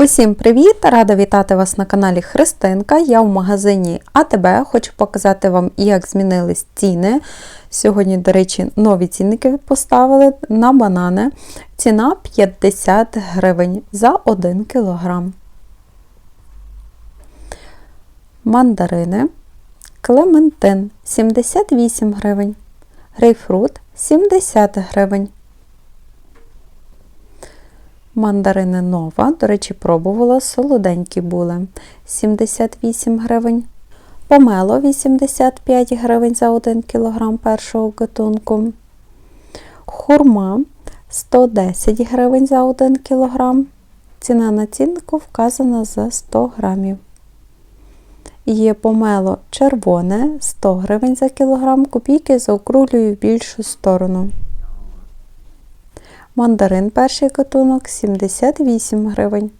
Усім привіт! Рада вітати вас на каналі Христинка. Я в магазині АТБ. Хочу показати вам, як змінились ціни. Сьогодні, до речі, нові цінники поставили на банани. Ціна 50 гривень за 1 кг. Мандарини. Клементин 78 гривень. Грейпфрут 70 гривень. Мандарини нова, до речі, пробувала, солоденькі були 78 гривень. Помело 85 гривень за 1 кг першого гатунку. Хурма 110 гривень за 1 кг. Ціна на ціннику вказана за 100 грамів. Є помело червоне 100 гривень за кілограм, копійки заокруглюю в більшу сторону. Мандарин перший гатунок 78 гривень.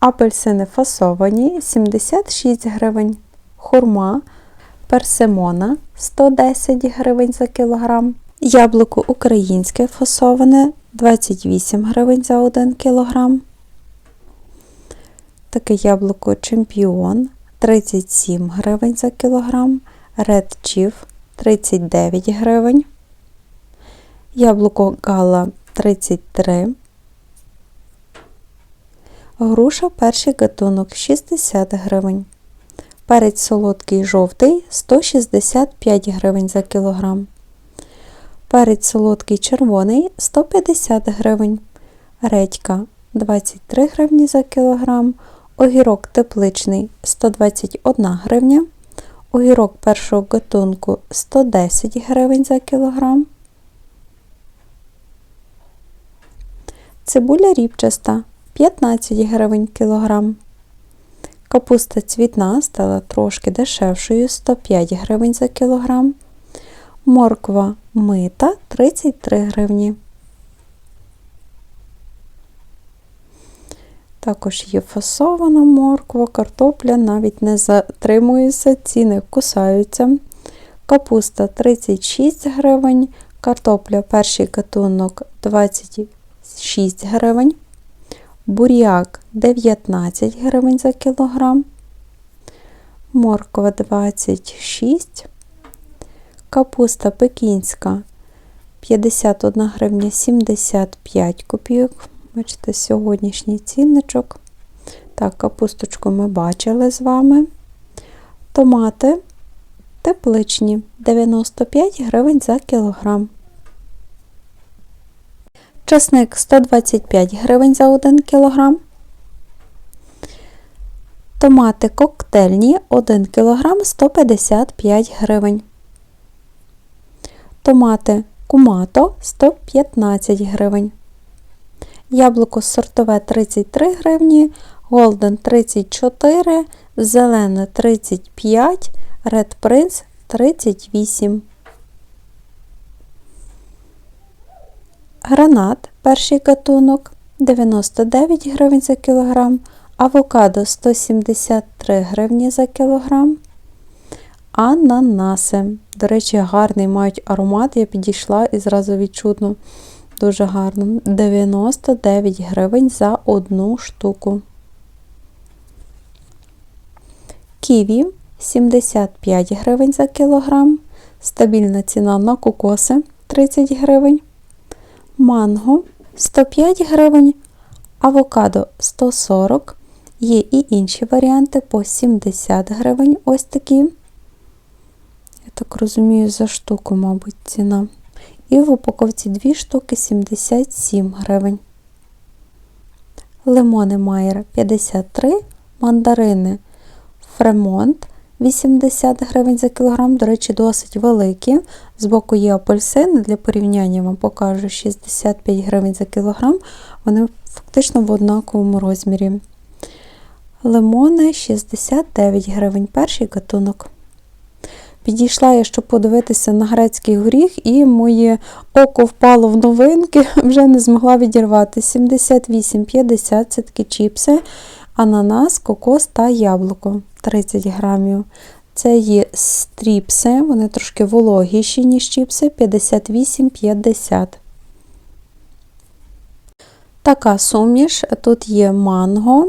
Апельсини фасовані 76 гривень. Хурма персимона 110 гривень за кілограм. Яблуко українське фасоване 28 гривень за 1 кілограм. Таке яблуко чемпіон 37 гривень за кілограм. Red Chief 39 гривень. Яблуко гала 33. Груша перший гатунок 60 гривень. Перець солодкий жовтий 165 гривень за кілограм. Перець солодкий червоний 150 гривень. Редька 23 гривні за кілограм. Огірок тепличний 121 гривня. Огірок першого гатунку 110 гривень за кілограм. Цибуля ріпчаста 15 гривень кілограм. Капуста цвітна стала трошки дешевшою 105 гривень за кілограм. Морква мита 33 гривні. Також є фасована морква, картопля навіть не затримується, ціни кусаються. Капуста 36 гривень, картопля перший гатунок 20 6 гривень, буряк 19 гривень за кілограм, морква 26, капуста пекінська 51 гривня 75 копійок. Бачите, сьогоднішній цінничок. Так, капусточку ми бачили з вами. Томати тепличні 95 гривень за кілограм. Часник 125 гривень за 1 кг. Томати коктейльні 1 кг 155 гривень. Томати кумато 115 гривень. Яблуко сортове 33 гривні, Голден 34, зелене 35, Red Prince 38 Гранат перший гатунок 99 гривень за кілограм, авокадо 173 гривні за кілограм. Ананаси. До речі, гарний мають аромат, я підійшла і зразу відчутно дуже гарно. 99 гривень за одну штуку. Ківі 75 гривень за кілограм. Стабільна ціна на кокоси 30 гривень манго 105 гривень, авокадо 140 Є і інші варіанти по 70 гривень. Ось такі. Я так розумію, за штуку, мабуть, ціна. І в упаковці 2 штуки 77 гривень. Лимони Майер 53, мандарини Фремонт 80 гривень за кілограм, до речі, досить великі. Збоку є апельсини, для порівняння вам покажу 65 гривень за кілограм, вони фактично в однаковому розмірі. Лимони 69 гривень, перший гатунок. Підійшла я, щоб подивитися на грецький горіх, і моє око впало в новинки, вже не змогла відірвати. 78,50 це такі чіпси, ананас, кокос та яблуко. 30 грамів. Це є стріпси, вони трошки вологіші, ніж чіпси, 58,50. Така суміш. Тут є манго,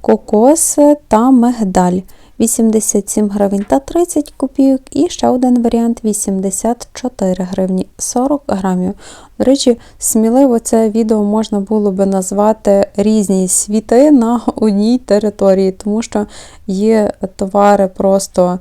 кокос та мигдаль. 87 гривень та 30 копійок. І ще один варіант 84 гривні 40 грамів. До речі, сміливо це відео можна було би назвати різні світи на одній території, тому що є товари просто,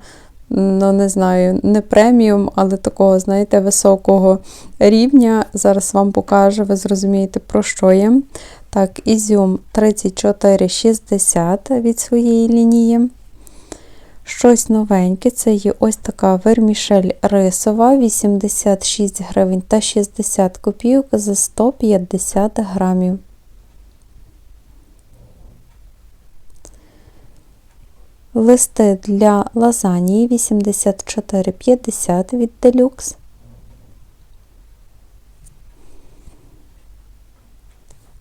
ну не знаю, не преміум, але такого, знаєте, високого рівня. Зараз вам покажу, ви зрозумієте, про що я. Так, ізюм 34,60 від своєї лінії. Щось новеньке, це є ось така вермішель рисова, 86 гривень та 60 копійок за 150 грамів. Листи для лазанії 84,50 від Deluxe.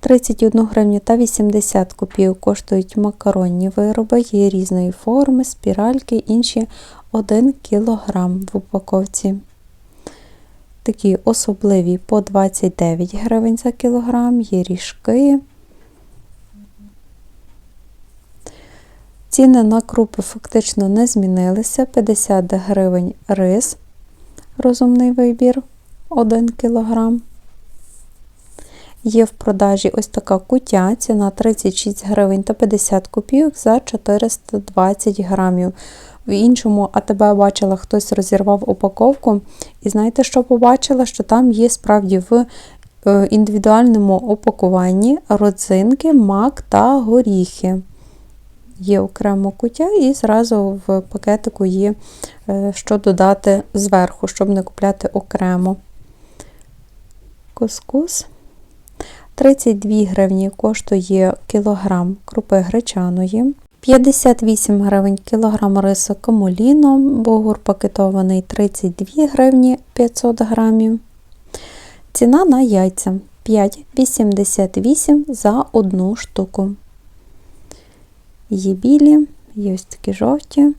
Тридцять одну гривню та 80 копійок коштують макаронні вироби, є різної форми, спіральки, інші 1 кілограм в упаковці. Такі особливі по 29 гривень за кілограм, є ріжки. Ціни на крупи фактично не змінилися. 50 гривень рис, розумний вибір 1 кілограм. Є в продажі ось така кутя, ціна 36 гривень та 50 копійок за 420 грамів. В іншому АТБ бачила, хтось розірвав упаковку. І знаєте, що побачила? Що там є справді в е, індивідуальному опакуванні родзинки, мак та горіхи. Є окремо куття, і зразу в пакетику є е, що додати зверху, щоб не купляти окремо. Кускус. 32 гривні коштує кілограм крупи гречаної, 58 гривень кілограм рису камоліно, бугур пакетований 32 гривні 500 грамів. Ціна на яйця 5,88 за одну штуку. Є білі, є ось такі жовті.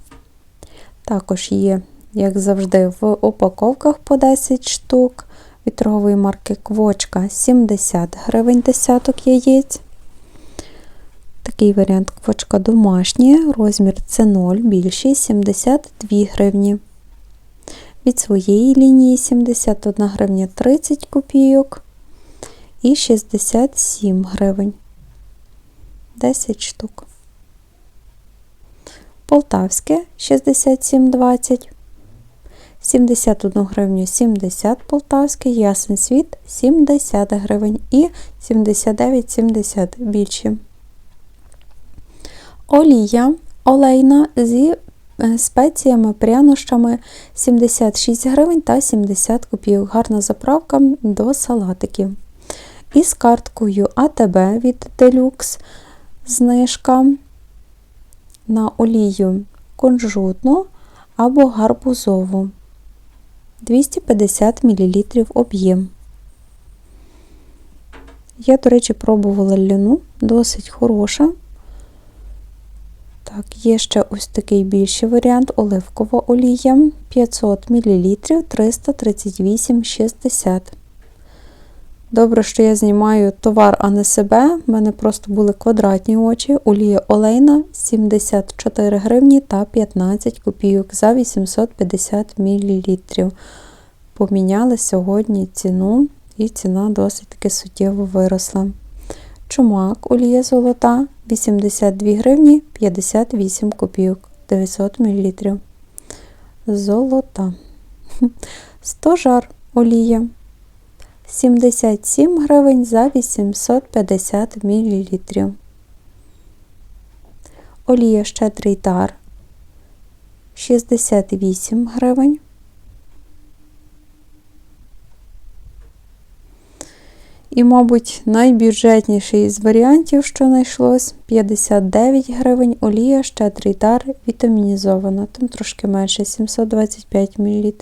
Також є, як завжди, в упаковках по 10 штук. Від торгової марки Квочка 70 гривень десяток яєць. Такий варіант квочка домашня, розмір С0 більший 72 гривні. Від своєї лінії 71 гривня 30 копійок і 67 гривень 10 штук. Полтавське 67,20, 71 гривню 70 полтавське, ясен світ 70 гривень і 79,70 більші. Олія олейна зі е, спеціями, прянощами 76 гривень та 70 копійок. Гарна заправка до салатиків. І з карткою АТБ від Deluxe знижка на олію кунжутну або гарбузову 250 мл об'єм. Я, до речі, пробувала льону, досить хороша. Так, є ще ось такий більший варіант оливкова олія 500 мл 338,60. Добре, що я знімаю товар, а не себе. У мене просто були квадратні очі. Олія олейна 74 гривні та 15 копійок за 850 мл. Поміняли сьогодні ціну, і ціна досить таки суттєво виросла. Чумак олія золота 82 гривні 58 копійок 900 мл. Золота. Стожар олія 77 гривень за 850 мл. Олія щедрий тар 68 гривень. І, мабуть, найбюджетніший з варіантів, що знайшлось, 59 гривень олія щедрий тар вітамінізована, там трошки менше 725 мл.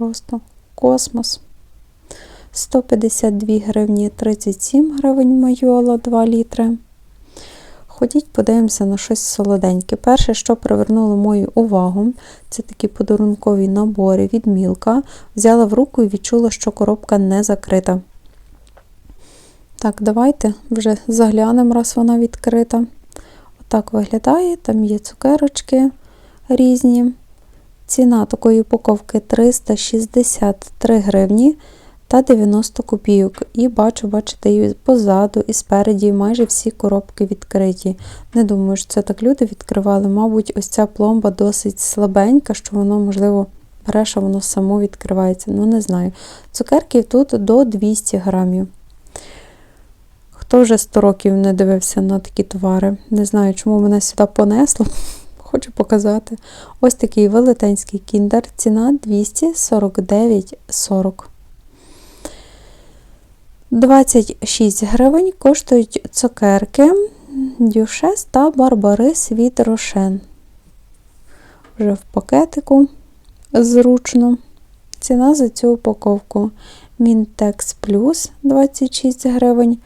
Просто космос. 152 гривні 37 гривень майола 2 літри. Ходіть, подивимося на щось солоденьке. Перше, що привернуло мою увагу, це такі подарункові набори від Мілка. Взяла в руку і відчула, що коробка не закрита. Так, давайте вже заглянемо, раз вона відкрита. Отак виглядає, там є цукерочки різні. Ціна такої упаковки 363 гривні та 90 копійок. І бачу, бачите, і позаду, і спереді майже всі коробки відкриті. Не думаю, що це так люди відкривали. Мабуть, ось ця пломба досить слабенька, що воно, можливо, береш, а воно само відкривається. Ну, не знаю. Цукерки тут до 200 грамів. Хто вже 100 років не дивився на такі товари? Не знаю, чому мене сюди понесло. Хочу показати. Ось такий велетенський кіндер. Ціна 249,40. 26 гривень коштують цукерки Дюшес та Барбарис від Рошен. Вже в пакетику зручно. Ціна за цю упаковку Мінтекс Плюс 26 гривень.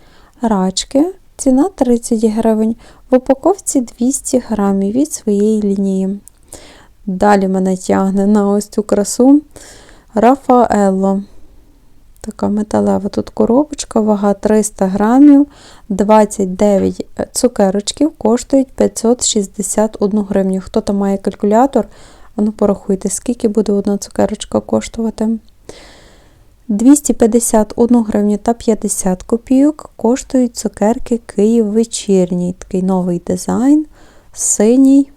Рачки ціна 30 гривень. В упаковці 200 грамів від своєї лінії. Далі мене тягне на ось цю красу Рафаелло. Така металева тут коробочка, вага 300 грамів, 29 цукерочків коштують 561 гривню. Хто там має калькулятор? Ану порахуйте, скільки буде одна цукерочка коштувати. 251 гривню та 50 копійок коштують цукерки Київ вечірній. Такий новий дизайн, синій.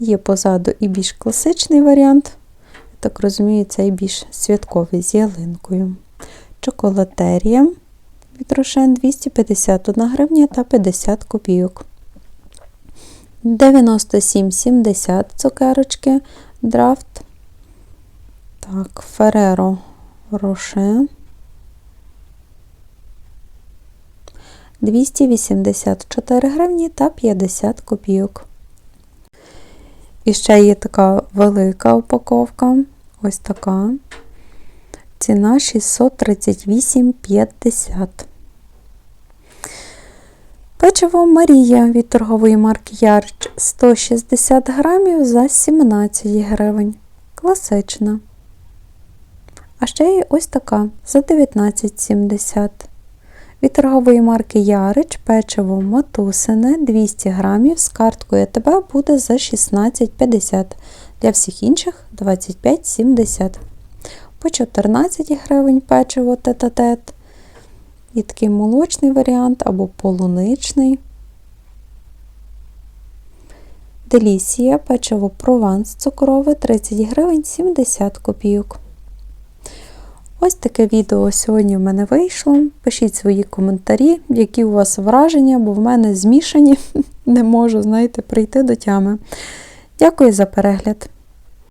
Є позаду і більш класичний варіант. Так розумію, це і більш святковий з ялинкою. Чоколатерія від Рошен 251 гривня та 50 копійок. 97,70 цукерочки драфт. Так, Фереро Роше. 284 гривні та 50 копійок. І ще є така велика упаковка. Ось така. Ціна 638,50. Печиво Марія від торгової марки Ярч 160 грамів за 17 гривень. Класична. А ще є ось така за 19,70. Від торгової марки Ярич печиво Матусине 200 грамів з карткою АТБ буде за 16,50. Для всіх інших 25,70. По 14 гривень печиво тет-а-тет. І такий молочний варіант або полуничний. Делісія печиво прованс цукрове 30 гривень 70 копійок. Ось таке відео сьогодні в мене вийшло. Пишіть свої коментарі, які у вас враження, бо в мене змішані, не можу, знаєте, прийти до тями. Дякую за перегляд!